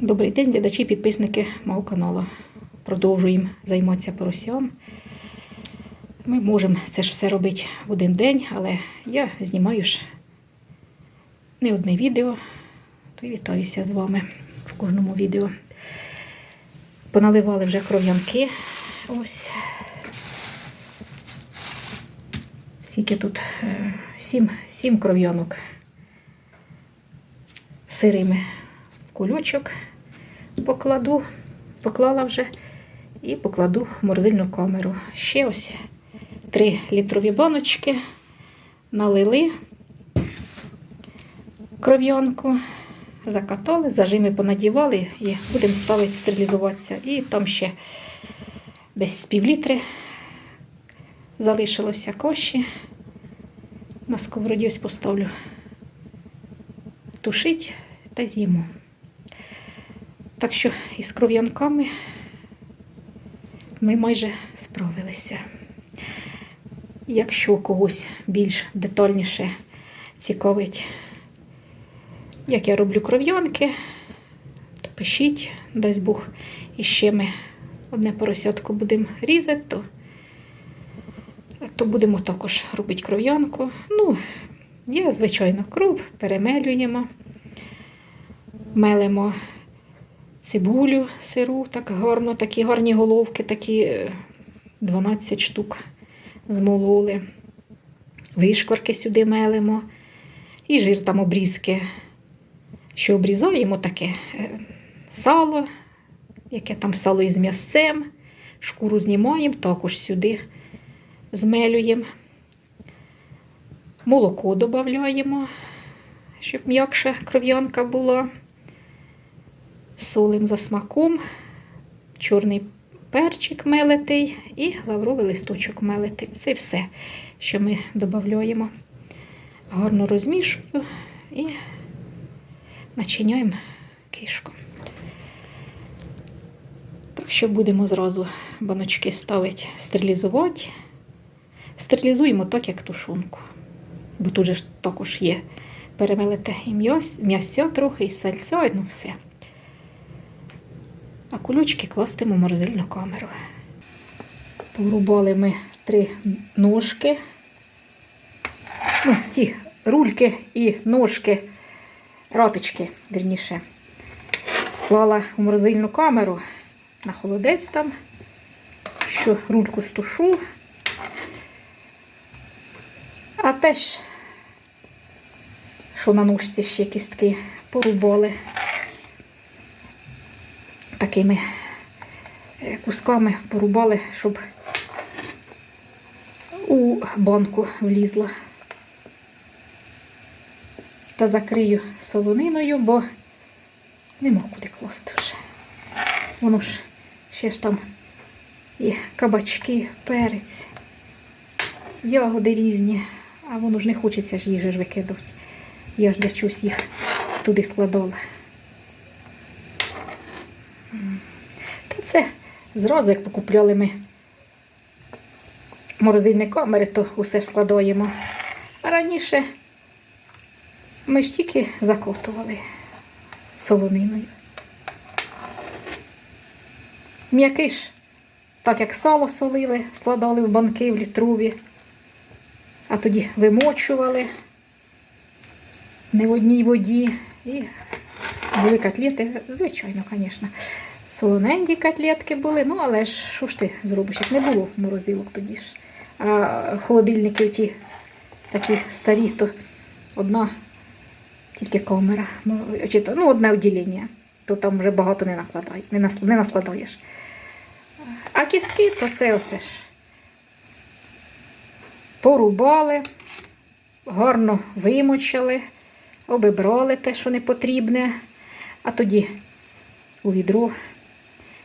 Добрий день, глядачі, підписники мого каналу. Продовжуємо займатися поросям. Ми можемо це ж все робити в один день, але я знімаю ж не одне відео, то й вітаюся з вами в кожному відео. Поналивали вже кров'янки. Ось. Скільки тут? Е, Сім, сім кров'янок сирими кульочок покладу, поклала вже і покладу в морозильну камеру. Ще ось 3 літрові баночки налили кров'янку, закатали, зажими понадівали і будемо ставити стерилізуватися. І там ще десь з півлітри залишилося коші. На сковороді ось поставлю тушить та з'їмо. Так що із кров'янками ми майже справилися. Якщо когось більш детальніше цікавить, як я роблю кров'янки, то пишіть, дасть Бог, і ще ми одне поросятко будемо різати, то, то будемо також робити кров'янку. Ну, є, звичайно, кров, перемелюємо, мелимо цибулю сиру, так гарно, такі гарні головки, такі е, 12 штук змололи. Вишкорки сюди мелимо. І жир там обрізки. Що обрізаємо таке е, сало, яке там сало із м'ясцем, шкуру знімаємо, також сюди змелюємо. Молоко додаємо, щоб м'якша кров'янка була. Солим за смаком, чорний перчик мелитий і лавровий листочок мелитий. Це все, що ми додаємо. Гарно розмішую і начиняємо кишку. Так що будемо зразу баночки ставити, стерилізувати. Стерилізуємо так, як тушонку. Бо тут же також є перемелите і м'ясо трохи, і сальця, і ну все. А кулючки кластимо в морозильну камеру. Порубали ми три ножки. Ну, ті рульки і ножки, раточки, вірніше, склала в морозильну камеру на холодець там, що рульку стушу. А теж, що на ножці ще кістки порубали такими е, кусками порубали, щоб у банку влізла. Та закрию солониною, бо нема куди класти вже. Воно ж ще ж там і кабачки, перець, ягоди різні, а воно ж не хочеться ж їжі ж викидати. Я ж для чогось їх туди складала. Та це зразу, як покупляли ми морозильні камери, то усе ж складаємо. А раніше ми ж тільки закотували солониною. М'який ж, так як сало солили, складали в банки в літрові, а тоді вимочували не в одній воді і були котлети, звичайно, звісно. Солоненькі котлетки були, ну але ж що ж ти зробиш, як не було морозилок тоді ж. А холодильники ті такі старі, то одна тільки камера, то, ну, одне відділення, то там вже багато не нас, не наскладаєш. А кістки, то це оце ж. Порубали, гарно вимочили, обібрали те, що не потрібне, а тоді у відро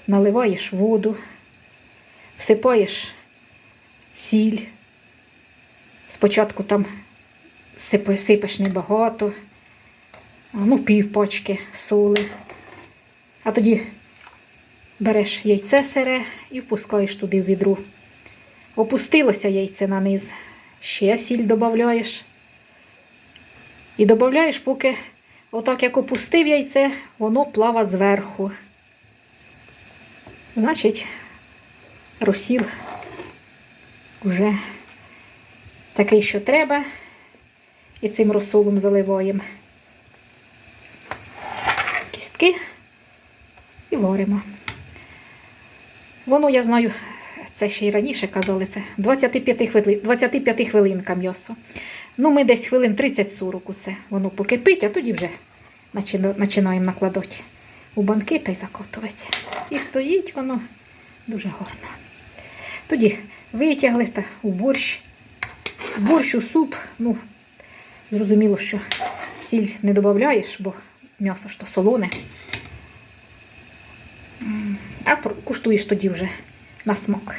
наливаєш воду, всипаєш сіль. Спочатку там сипеш небагато, ну, пів пачки соли. А тоді береш яйце сире і впускаєш туди в відро. Опустилося яйце на низ, ще сіль додаєш. І додаєш, поки Отак, як опустив яйце, воно плава зверху. Значить, розсіл вже такий, що треба, і цим розсолом заливаємо кістки і варимо. Воно, я знаю, це ще й раніше казали, це 25 хвилин, 25 хвилинка м'ясо. Ну, ми десь хвилин 30-40 це воно покипить, а тоді вже почина- починаємо накладати у банки та й закотувати. І стоїть воно дуже гарно. Тоді витягли та у борщ. Борщ у суп, ну, зрозуміло, що сіль не додаєш, бо м'ясо ж то солоне. А куштуєш тоді вже на смак.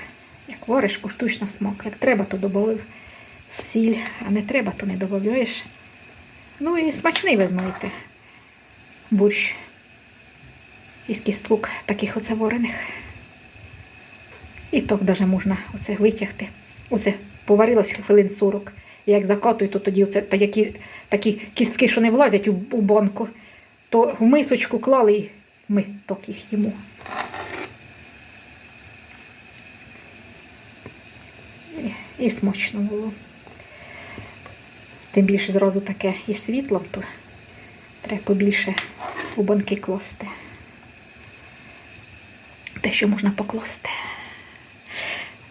Як вариш, куштуєш на смак. Як треба, то додав сіль, а не треба, то не додаєш. Ну і смачний, ви знаєте, борщ із кісток таких оце варених. І так навіть можна оце витягти. Оце поварилось хвилин 40. І як закатую, то тоді оце такі, такі кістки, що не влазять у, у банку, то в мисочку клали і ми так їх їмо. І, і смачно було. Тим більше зразу таке і світло, то треба побільше у банки класти. Те, що можна покласти.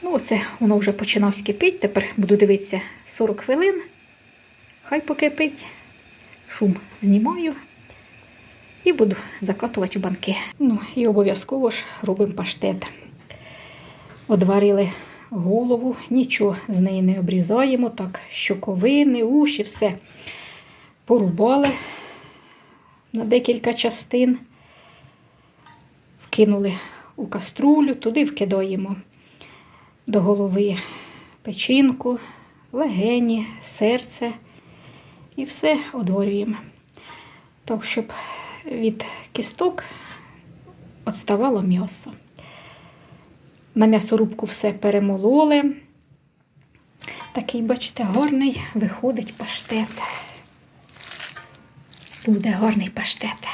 Ну, оце воно вже починав скипіти. Тепер буду дивитися 40 хвилин. Хай покипить. Шум знімаю і буду закатувати у банки. Ну, і обов'язково ж робимо паштет. Одварили голову, нічого з неї не обрізаємо, так, щоковини, уші, все порубали на декілька частин, вкинули у каструлю, туди вкидаємо до голови печінку, легені, серце і все одворюємо. Так, щоб від кісток відставало м'ясо. На м'ясорубку все перемололи. Такий, бачите, гарний виходить паштет. Буде гарний паштет.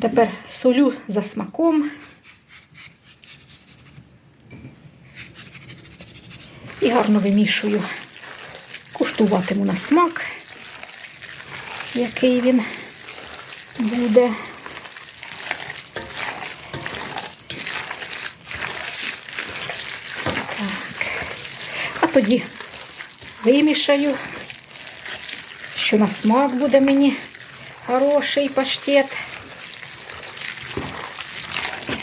Тепер солю за смаком. І гарно вимішую. Куштуватиму на смак, який він буде. Так. А тоді вимішаю, що на смак буде мені хороший паштет.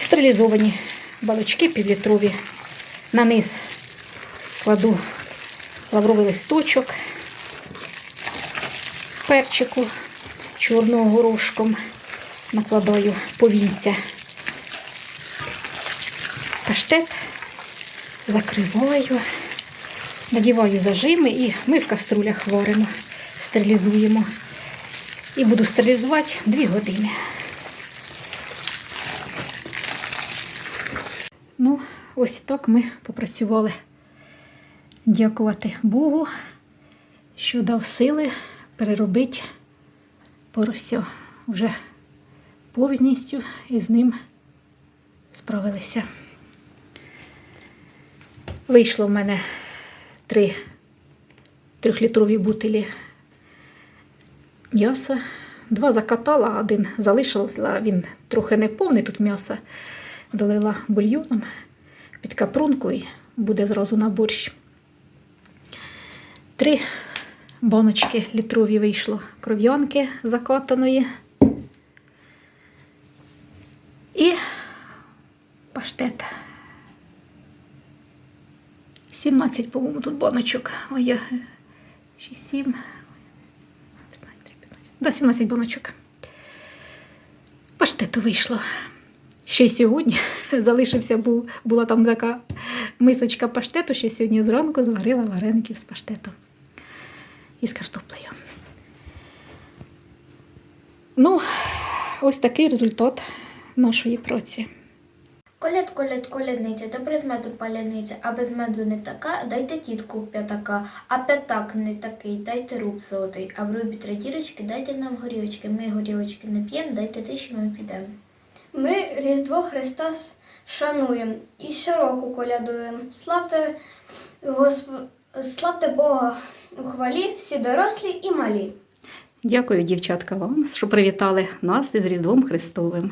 Стерилізовані балочки півлітрові. На низ кладу лавровий листочок, перчику чорного горошком, накладаю повінця паштет, закриваю, надіваю зажими і ми в каструлях варимо, стерилізуємо. І буду стерилізувати 2 години. Ну, ось так ми попрацювали. Дякувати Богу, що дав сили переробити порося. Вже повністю із ним справилися. Вийшло в мене три трьохлітрові бутилі м'яса. Два закатала, один залишила, він трохи не повний тут м'яса. Долила бульйоном під капрунку і буде зразу на борщ. Три баночки літрові вийшло кров'янки закатаної. І паштет. 17, по-моєму, тут баночок. Ой, я 6, 7, 15, 15. Да, 17 баночок. Паштету вийшло. Ще й сьогодні залишився, був, була там така мисочка паштету, ще сьогодні зранку зварила вареників з паштетом і з картоплею. Ну, ось такий результат нашої праці. Коляд, коляд, колядниця, до без меду паляниця, а без меду не така, дайте тітку п'ятака, а п'ятак не такий, дайте руб золотий, а в рубі три дірочки, дайте нам горілочки, ми горілочки не п'ємо, дайте тиші, ми підемо. Ми Різдво Христа шануємо і щороку колядуємо. Славте, Госп... Славте Бога у хвалі, всі дорослі і малі. Дякую, дівчатка, вам, що привітали нас із Різдвом Христовим.